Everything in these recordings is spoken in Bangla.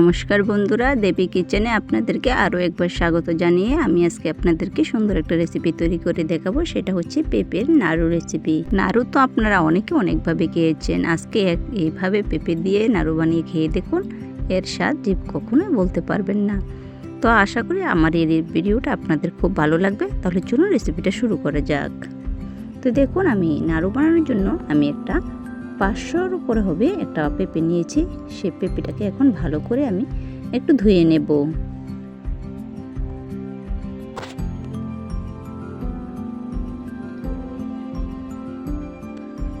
নমস্কার বন্ধুরা, দেবী কিচেনে আপনাদেরকে আরও একবার স্বাগত জানিয়ে আমি আজকে আপনাদেরকে সুন্দর একটা রেসিপি তৈরি করে দেখাবো, সেটা হচ্ছে পেঁপের নাড়ু রেসিপি নাড়ু তো আপনারা অনেকে অনেকভাবে খেয়েছেন, আজকে এইভাবে পেঁপে দিয়ে নাড়ু বানিয়ে খেয়ে দেখুন, এর স্বাদ জীব কখনোই বলতে পারবেন না। তো আশা করি আমার এই ভিডিওটা আপনাদের খুব ভালো লাগবে, তাহলে চলুন রেসিপিটা শুরু করা যাক। তো দেখুন, আমি নাড়ু বানানোর জন্য আমি একটা পাঁচশোর উপরে হবে একটা পেঁপে নিয়েছি। সে পেঁপেটাকে এখন ভালো করে আমি একটু ধুয়ে নেব।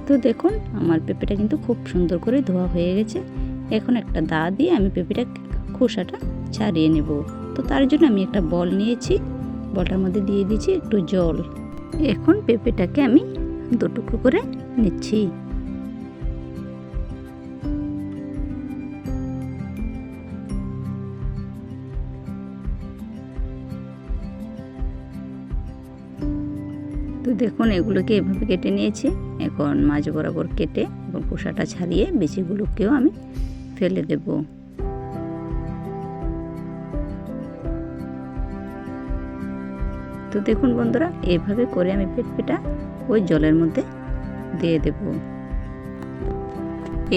তো দেখুন, আমার পেঁপেটা কিন্তু খুব সুন্দর করে ধোয়া হয়ে গেছে। এখন একটা দা দিয়ে আমি পেঁপেটা খোসাটা ছাড়িয়ে নেব। তো তার জন্য আমি একটা বল নিয়েছি। বলটার মধ্যে দিয়ে দিচ্ছি একটু জল। এখন পেঁপেটাকে আমি দু টুকরো করে নিচ্ছি। তো দেখুন, এগুলোকে এভাবে কেটে নিয়েছি। এখন মাঝ বরাবর কেটে এবং খোসাটা ছাড়িয়ে বেচিগুলোকেও আমি ফেলে দেব। তো দেখুন বন্ধুরা, এভাবে করে আমি পেটপেটা ওই জলের মধ্যে দিয়ে দেব।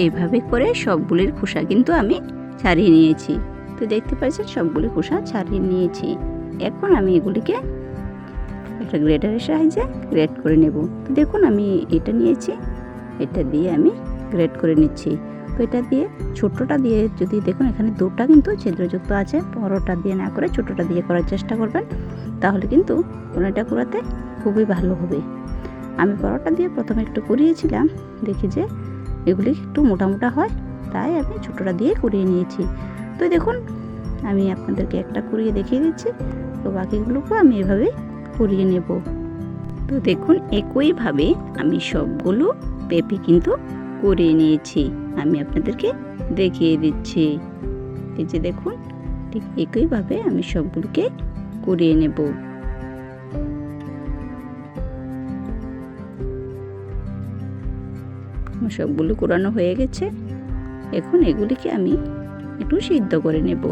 এইভাবে করে সবগুলির খোসা কিন্তু আমি ছাড়িয়ে নিয়েছি। তো দেখতে পাচ্ছেন, সবগুলি খোসা ছাড়িয়ে নিয়েছি। এখন আমি এগুলিকে একটা গ্রেটারের সাহায্যে গ্রেট করে নেব। তো দেখুন, আমি এটা নিয়েছি, এটা দিয়ে আমি গ্রেট করে নিচ্ছি। তো এটা দিয়ে ছোটোটা দিয়ে যদি দেখুন, এখানে দুটা কিন্তু ছিদ্রযুক্ত আছে, বড়োটা দিয়ে না করে ছোটোটা দিয়ে করার চেষ্টা করবেন। তাহলে কিন্তু কোনোটা করাতে খুবই ভালো হবে। আমি বড়োটা দিয়ে প্রথমে একটু করিয়েছিলাম, দেখি যে এগুলি একটু মোটা মোটা হয়, তাই আমি ছোটোটা দিয়ে করিয়ে নিয়েছি। তো দেখুন, আমি আপনাদেরকে একটা করিয়ে দেখিয়ে দিচ্ছি। তো বাকিগুলোকেও আমি এভাবে করিয়ে নেব। তো দেখুন, একইভাবে আমি সবগুলো পেঁপে কিন্তু করিয়ে নিয়েছি। আমি আপনাদেরকে দেখিয়ে দিচ্ছি। এই যে দেখুন, ঠিক একইভাবে আমি সবগুলোকে করিয়ে নেব। সবগুলো কোরানো হয়ে গেছে। এখন এগুলিকে আমি একটু সিদ্ধ করে নেব।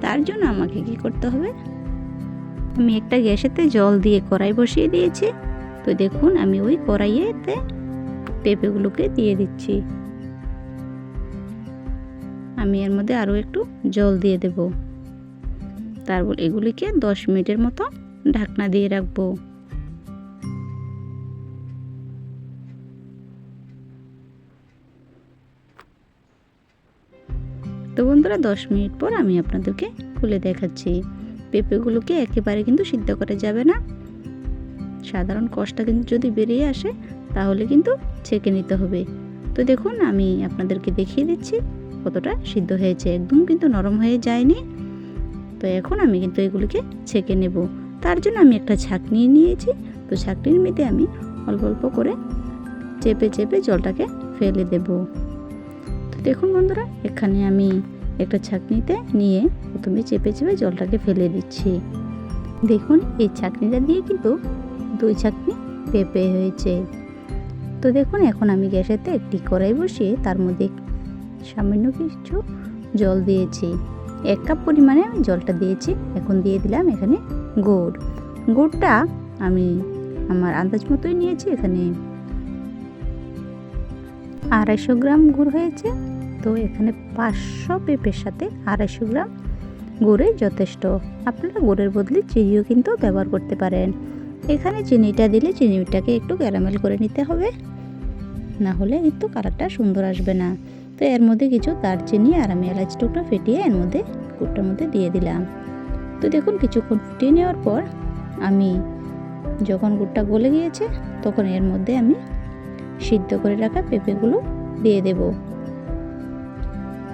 তার জন্য আমাকে কি করতে হবে? আমি একটা গ্যাসেতে জল দিয়ে কড়াই বসিয়ে দিয়েছি। তো দেখুন, আমি ওই কড়াইয়েতে পেঁপেগুলোকে দিয়ে দিচ্ছি। আমি এর মধ্যে আরও একটু জল দিয়ে দেব। তারপর এগুলিকে দশ মিনিটের মতো ঢাকনা দিয়ে রাখব। তো বন্ধুরা, দশ মিনিট পর আমি আপনাদেরকে খুলে দেখাচ্ছি। পেঁপেগুলোকে একেবারে কিন্তু সিদ্ধ করা যাবে না। সাধারণ কষটা কিন্তু যদি বেরিয়ে আসে, তাহলে কিন্তু ছেঁকে নিতে হবে। তো দেখুন, আমি আপনাদেরকে দেখিয়ে দিচ্ছি কতটা সিদ্ধ হয়েছে। একদম কিন্তু নরম হয়ে যায়নি। তো এখন আমি কিন্তু এগুলিকে ছেঁকে নেব। তার জন্য আমি একটা ছাঁকনি নিয়েছি। তো ছাঁকনির মধ্যে আমি অল্প অল্প করে চেপে চেপে জলটাকে ফেলে দেব। তো দেখুন বন্ধুরা, এখানে আমি একটা ছাঁকনিতে নিয়ে প্রথমে চেপে চেপে জলটাকে ফেলে দিচ্ছি। দেখুন, এই ছাঁকনিটা দিয়ে কিন্তু দুই ছাঁকনি পেঁপে হয়েছে। তো দেখুন, এখন আমি গ্যাসেতে একটি কড়াই বসিয়ে তার মধ্যে সামান্য কিছু জল দিয়েছি। এক কাপ পরিমাণে আমি জলটা দিয়েছি। এখন দিয়ে দিলাম এখানে গুড়। গুড়টা আমি আমার আন্দাজ মতোই নিয়েছি। এখানে আড়াইশো গ্রাম গুড় হয়েছে। তো এখানে পাঁচশো পেঁপের সাথে আড়াইশো গ্রাম গুড়ে যথেষ্ট। আপনারা গুড়ের বদলে চিনিও কিন্তু ব্যবহার করতে পারেন। এখানে চিনিটা দিলে চিনিটাকে একটু ক্যারামেল করে নিতে হবে। না হলে কিন্তু কালারটা সুন্দর আসবে না। তো এর মধ্যে কিছু দারচিনি আর আমি এলাচ টুকটা ফেটিয়ে এর মধ্যে গুড়টার মধ্যে দিয়ে দিলাম। তো দেখুন, কিছুক্ষণ ফুটিয়ে নেওয়ার পর আমি যখন গুড়টা গলে গিয়েছে, তখন এর মধ্যে আমি সিদ্ধ করে রাখা পেঁপেগুলো দিয়ে দেবো।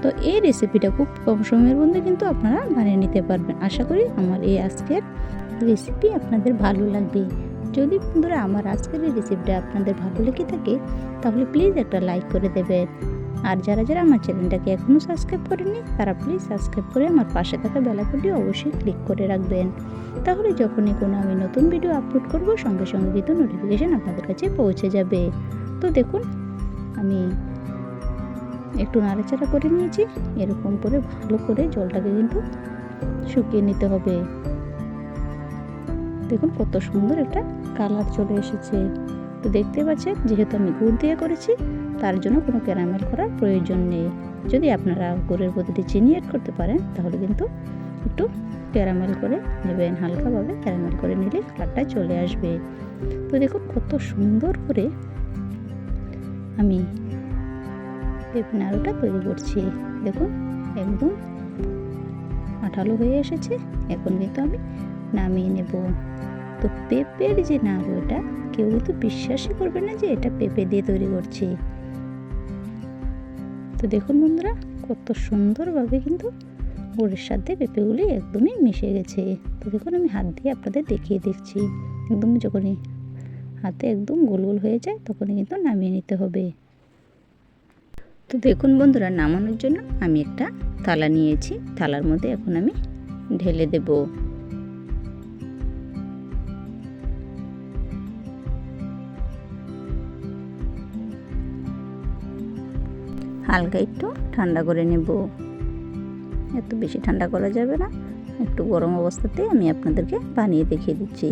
তো এই রেসিপিটা খুব কম সময়ের মধ্যে কিন্তু আপনারা বানিয়ে নিতে পারবেন। আশা করি আমার এই আজকের রেসিপি আপনাদের ভালো লাগবে। যদি বন্ধুরা আমার আজকের এই রেসিপিটা আপনাদের ভালো লেগে থাকে, তাহলে প্লিজ একটা লাইক করে দেবেন। আর যারা যারা আমার চ্যানেলটাকে এখনও সাবস্ক্রাইব করেনি তারা প্লিজ সাবস্ক্রাইব করে আমার পাশে থাকা বেলাকটি অবশ্যই ক্লিক করে রাখবেন। তাহলে যখনই কোনো আমি নতুন ভিডিও আপলোড করব, সঙ্গে সঙ্গে কিন্তু নোটিফিকেশান আপনাদের কাছে পৌঁছে যাবে। তো দেখুন, আমি একটু নাড়াচাড়া করে নিয়েছি। এরকম করে ভালো করে জলটাকে কিন্তু শুকিয়ে নিতে হবে। দেখুন কত সুন্দর একটা কালার চলে এসেছে। তো দেখতে পাচ্ছেন, যেহেতু আমি গুড় দিয়ে করেছি, তার জন্য কোনো ক্যারামেল করার প্রয়োজন নেই। যদি আপনারা গুড়ের বদলে চিনি অ্যাড করতে পারেন, তাহলে কিন্তু একটু ক্যারামেল করে নেবেন, হালকাভাবে ক্যারামেল করে নিলে কালারটা চলে আসবে। তো দেখুন কত সুন্দর করে আমি পেঁপে নাড়ুটা তৈরি করছি। দেখুন, একদম আঠালো হয়ে এসেছে। এখন কিন্তু আমি নামিয়ে নেব। তো পেঁপের যে নাড়ু, এটা কেউ কিন্তু বিশ্বাসই করবে না যে এটা পেঁপে দিয়ে তৈরি করছি। তো দেখুন বন্ধুরা, কত সুন্দরভাবে কিন্তু গুড়ের সাথে পেঁপেগুলি একদমই মিশে গেছে। তো দেখুন, আমি হাত দিয়ে আপনাদের দেখিয়ে দিচ্ছি। একদম যখনই হাতে একদম গোল গোল হয়ে যায়, তখনই কিন্তু নামিয়ে নিতে হবে। তো দেখুন বন্ধুরা, নামানোর জন্য আমি একটা থালা নিয়েছি। থালার মধ্যে এখন আমি ঢেলে দেব। হালকা একটু ঠান্ডা করে নেব। এত বেশি ঠান্ডা করা যাবে না। একটু গরম অবস্থাতেই আমি আপনাদেরকে বানিয়ে দেখিয়ে দিচ্ছি।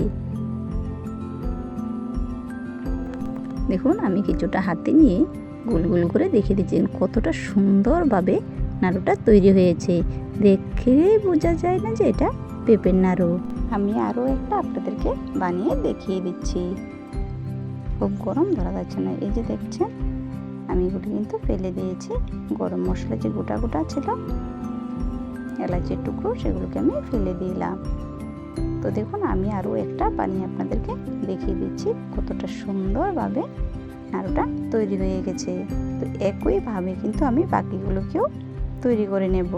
দেখুন, আমি কিছুটা হাতে নিয়ে গোল গোল করে দেখিয়ে দিচ্ছেন কতটা সুন্দরভাবে নাড়ুটা তৈরি হয়েছে। দেখে বোঝা যায় না যে এটা পেঁপের নাড়ু। আমি আরও একটা আপনাদেরকে বানিয়ে দেখিয়ে দিচ্ছি। খুব গরম ধরা যাচ্ছে না। এই যে দেখছেন, আমি এগুলো কিন্তু ফেলে দিয়েছি। গরম মশলা যে গোটা গোটা ছিল, এলাচের টুকরো, সেগুলোকে আমি ফেলে দিলাম। তো দেখুন, আমি আরও একটা বানিয়ে আপনাদেরকে দেখিয়ে দিচ্ছি কতটা সুন্দরভাবে নাড়ুটা তৈরি হয়ে গেছে। তো একইভাবে কিন্তু আমি বাকিগুলোকেও তৈরি করে নেব।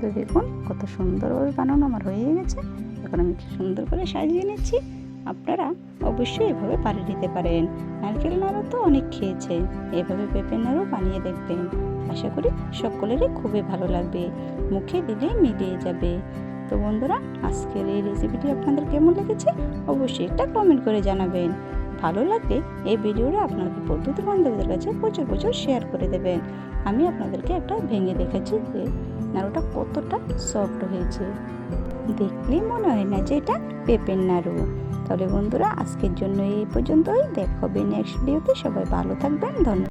তো দেখুন কত সুন্দরভাবে বানানো আমার হয়ে গেছে। এখন আমি সুন্দর করে সাজিয়ে নিচ্ছি। আপনারা অবশ্যই এভাবে বানিয়ে দিতে পারেন। নারকেল নাড়ু তো অনেক খেয়েছে। এভাবে পেঁপে নাড়ু বানিয়ে দেখবেন। আশা করি সকলেরই খুবই ভালো লাগবে। মুখে দিলে মিলিয়ে যাবে। তো বন্ধুরা, আজকের এই রেসিপিটি আপনাদের কেমন লেগেছে অবশ্যই একটা কমেন্ট করে জানাবেন। ভালো লাগলে এই ভিডিওটা আপনাদের বন্ধুত্ব বান্ধবদের কাছে প্রচুর প্রচুর শেয়ার করে দেবেন। আমি আপনাদেরকে একটা ভেঙে দেখেছি যে নাড়ুটা কতটা সফট হয়েছে। দেখলেই মনে হয় না যে এটা পেঁপের নাড়ু। তাহলে বন্ধুরা, আজকের জন্য এই পর্যন্তই। দেখা হবে নেক্সট ভিডিওতে সবাই ভালো থাকবেন। ধন্যবাদ।